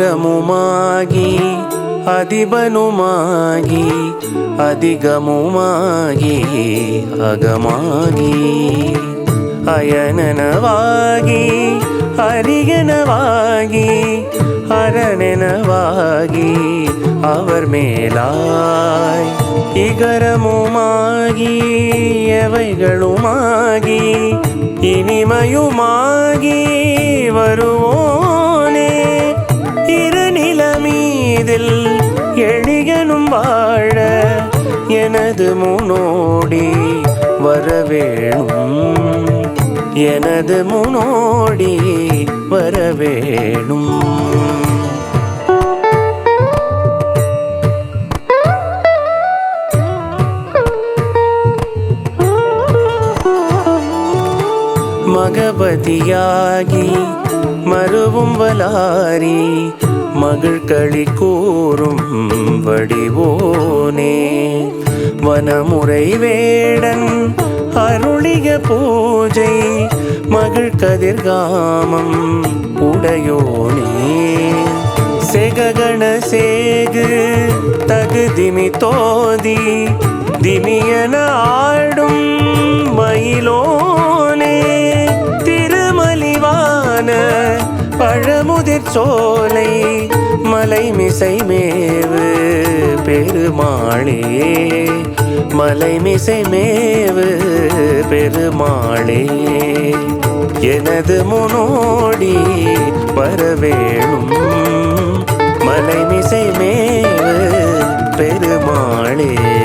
അകരമുമാകി അതിപനുമാകി അധികമുമാകി അകമാകി அயனனவாகி அரியனவாகி அரணனவாகி அவர் மேலாய் இகரமுமாகி எவைகளுமாகி இனிமயுமாகி வருவோனே. இருநில மீதில் எளியனும் வாழ எனது முனோடி வரவேணும். எனது முனோடி வரவேணும். மகபதியாகி மருவும் வலாரி மகிழ்களி கூறும் வடிவோனே. வனமுறை வேடன் அருளிய பூஜை மகள் கதிர்காமம் உடையோனே. செககண சேகு தகு திமி தோதி திமியன ஆடும் மயிலோனே. திருமலிவான பழமுதிர் சோலை மலை மிசை மேவு பெருமாளே. மலை மிசை மேவு பெருமாளே. எனது முனோடி வரவேணும். மலை மிசை மேவு பெருமாளே.